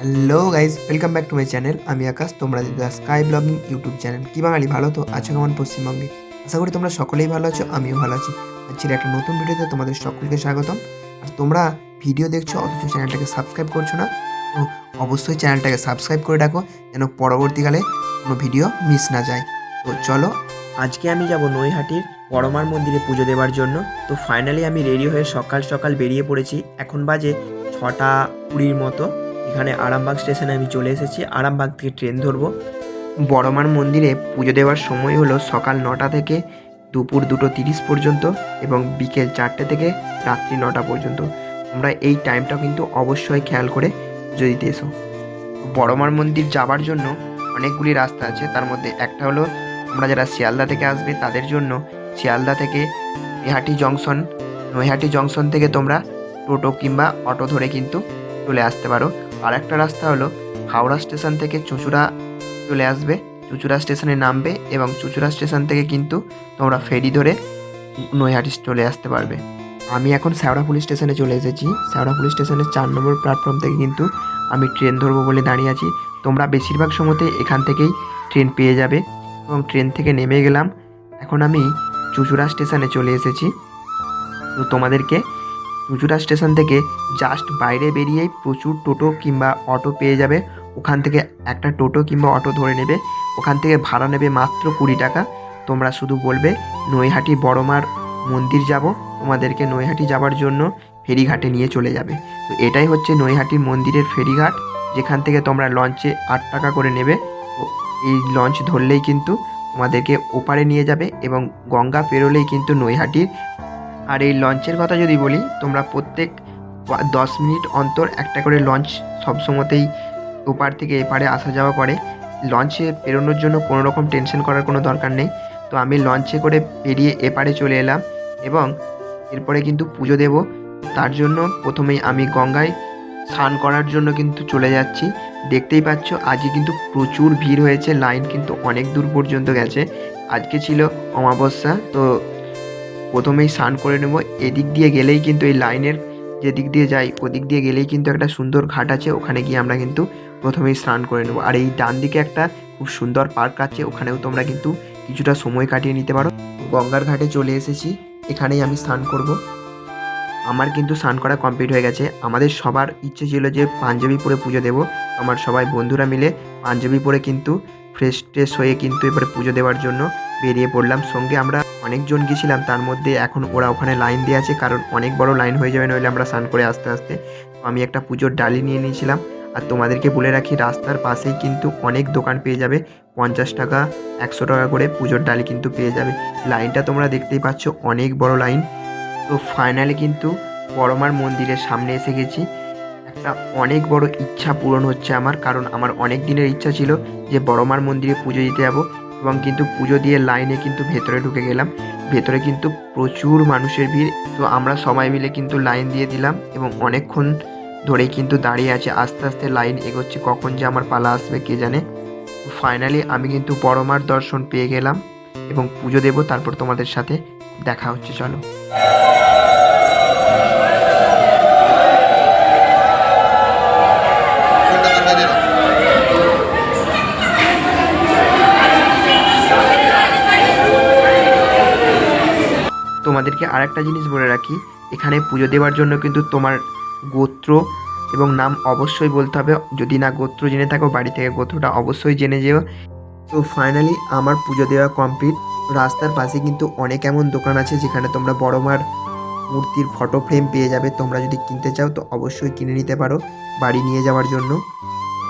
Hello guys welcome back to my channel আমি আকাশ, তোমরা the sky blogging YouTube channel কি বাঙালি, ভালো তো? আছো কেমন পশ্চিমবঙ্গে? আশা করি তোমরা সকলেই ভালো আছো, আমিও ভালো আছি। আজকের একটা নতুন ভিডিওতে তোমাদের সকলকে স্বাগতম। আর তোমরা ভিডিও দেখছ, অথচ চ্যানেলটাকে সাবস্ক্রাইব করছ না, তো অবশ্যই চ্যানেলটাকে সাবস্ক্রাইব করে রাখো, যেন পরবর্তীকালে কোনো ভিডিও মিস না যায়। তো চলো, আজকে আমি যাব নৈহাটির পরমার মন্দিরে পুজো দেওয়ার জন্য। তো ফাইনালি আমি রেডি হয়ে সকাল সকাল বেরিয়ে পড়েছি। এখন বাজে ছটা কুড়ির মতো। এখানে আরামবাগ স্টেশনে আমি চলে এসেছি। আরামবাগ থেকে ট্রেন ধরবো। বড়মার মন্দিরে পুজো দেওয়ার সময় হলো সকাল নটা থেকে দুপুর দুটো তিরিশ পর্যন্ত এবং বিকেল চারটে থেকে রাত্রি নটা পর্যন্ত। তোমরা এই টাইমটা কিন্তু অবশ্যই খেয়াল করে দিতে এসো। বড়মার মন্দির যাবার জন্য অনেকগুলি রাস্তা আছে। তার মধ্যে একটা হলো তোমরা যারা শিয়ালদা থেকে আসবে তাদের জন্য শিয়ালদা থেকে নৈহাটি জংশন। নৈহাটি জংশন থেকে তোমরা টোটো কিংবা অটো ধরে কিন্তু চলে আসতে পারো। আর একটা রাস্তা হলো হাওড়া স্টেশন থেকে চুঁচুড়া চলে আসবে। চুঁচুড়া স্টেশনে নামবে এবং চুঁচুড়া স্টেশন থেকে কিন্তু তোমরা ফেরি ধরে নৈহাটি চলে আসতে পারবে। আমি এখন শ্যাওড়া পুলিশ স্টেশনে চলে এসেছি। শ্যাওড়া পুলিশ স্টেশনের চার নম্বর প্ল্যাটফর্ম থেকে কিন্তু আমি ট্রেন ধরবো বলে দাঁড়িয়ে আছি। তোমরা বেশিরভাগ সময়তে এখান থেকেই ট্রেন পেয়ে যাবে এবং ট্রেন থেকে নেমে গেলাম। এখন আমি চুচুড়া স্টেশনে চলে এসেছি। তো তোমাদেরকে চুঁচুড়া স্টেশন থেকে জাস্ট বাইরে বেরিয়েই প্রচুর টোটো কিংবা অটো পেয়ে যাবে। ওখান থেকে একটা টোটো কিংবা অটো ধরে নেবে। ওখান থেকে ভাড়া নেবে মাত্র কুড়ি টাকা। তোমরা শুধু বলবে, নৈহাটি বড়মার মন্দির যাব। তোমাদেরকে নৈহাটি যাওয়ার জন্য ফেরিঘাটে নিয়ে চলে যাবে। তো এটাই হচ্ছে নৈহাটি মন্দিরের ফেরিঘাট। যেখান থেকে তোমরা লঞ্চে আট টাকা করে নেবে। এই লঞ্চ ধরলেই কিন্তু তোমাদেরকে ওপারে নিয়ে যাবে এবং গঙ্গা পেরোলেই কিন্তু নৈহাটির আর এই লঞ্চের কথা যদি বলি, তোমরা প্রত্যেক দশ মিনিট অন্তর একটা করে লঞ্চ সবসময়তেই ওপার থেকে এপারে আসা যাওয়া করে। লঞ্চে পেরোনোর জন্য কোনো রকম টেনশন করার কোনো দরকার নেই। তো আমি লঞ্চে করে পেরিয়ে এপারে চলে এলাম এবং এরপরে কিন্তু পুজো দেব। তার জন্য প্রথমেই আমি গঙ্গায় স্নান করার জন্য কিন্তু চলে যাচ্ছি। দেখতেই পাচ্ছ, আজকে কিন্তু প্রচুর ভিড় হয়েছে। লাইন কিন্তু অনেক দূর পর্যন্ত গেছে। আজকে ছিল অমাবস্যা, তো প্রথমেই স্নান করে নেব। এদিক দিয়ে গেলেই কিন্তু এই লাইনের যেদিক দিয়ে যাই, ওদিক দিয়ে গেলেই কিন্তু একটা সুন্দর ঘাট আছে, ওখানে গিয়ে আমরা কিন্তু প্রথমেই স্নান করে নেব। আর এই ডান দিকে একটা খুব সুন্দর পার্ক আছে, ওখানেও তোমরা কিন্তু কিছুটা সময় কাটিয়ে নিতে পারো। গঙ্গার ঘাটে চলে এসেছি, এখানেই আমি স্নান করব। আমার কিন্তু স্নান করা কমপ্লিট হয়ে গেছে। আমাদের সবার ইচ্ছে ছিল যে পাঞ্জাবি পরে পুজো দেব। আমার সবাই বন্ধুরা মিলে পাঞ্জাবি পরে কিন্তু ফ্রেশ ট্রেশ হয়ে কিন্তু এবারে পুজো দেওয়ার জন্য বেরিয়ে পড়লাম। সঙ্গে আমরা অনেকজন গেছিলাম, তার মধ্যে এখন ওরা ওখানে লাইন দিয়ে আছে, কারণ অনেক বড় লাইন হয়ে যাবে, নইলে আমরা স্নান করে আস্তে আস্তে। আমি একটা পুজোর ডালি নিয়ে নিয়েছিলাম। আর তোমাদেরকে বলে রাখি, রাস্তার পাশেই কিন্তু অনেক দোকান পেয়ে যাবে, পঞ্চাশ টাকা, একশো টাকা করে পুজোর ডালি কিন্তু পেয়ে যাবে। লাইনটা তোমরা দেখতেই পাচ্ছ, অনেক বড় লাইন তো ফাইনালি কিন্তু পরমার মন্দিরের সামনে এসে গেছি। একটা অনেক বড় ইচ্ছা পূরণ হচ্ছে আমার, কারণ আমার অনেক দিনের ইচ্ছা ছিল যে বড়মার মন্দিরে পুজো দিতে যাব এবং কিন্তু পুজো দিয়ে লাইনে কিন্তু ভেতরে ঢুকে গেলাম। ভেতরে কিন্তু প্রচুর মানুষের ভিড়, তো আমরা সবাই মিলে কিন্তু লাইন দিয়ে দিলাম এবং অনেকক্ষণ ধরেই কিন্তু দাঁড়িয়ে আছে, আস্তে আস্তে লাইন এগোচ্ছে কখন যে আমার পালা আসবে কে জানে। ফাইনালি আমি কিন্তু বড়মার দর্শন পেয়ে গেলাম এবং পুজো দেবো, তারপর তোমাদের সাথে দেখা হচ্ছে, চলো। তোমাদেরকে আরেকটা জিনিস বলে রাখি, এখানে পুজো দেওয়ার জন্য কিন্তু তোমার গোত্র এবং নাম অবশ্যই বলতে হবে। যদি না গোত্র জেনে থাকো, বাড়ি থেকে গোত্রটা অবশ্যই জেনে যেও। তো ফাইনালি আমার পুজো দেওয়া কমপ্লিট রাস্তার পাশে কিন্তু অনেক এমন দোকান আছে যেখানে তোমরা বড় মার মূর্তির ফটো ফ্রেম পেয়ে যাবে। তোমরা যদি কিনতে চাও তো অবশ্যই কিনে নিতে পারো বাড়ি নিয়ে যাওয়ার জন্য।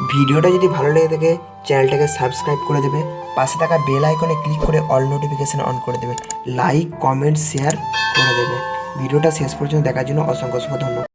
ভিডিওটা যদি ভালো লেগে থাকে, চ্যানেলটাকে সাবস্ক্রাইব করে দেবে। পাশে থাকা বেল আইকনে ক্লিক করে অল নোটিফিকেশন অন করে দেবে। লাইক, কমেন্ট, শেয়ার করে দেবে। ভিডিওটা শেষ পর্যন্ত দেখার জন্য অসংখ্য অসংখ্য ধন্যবাদ।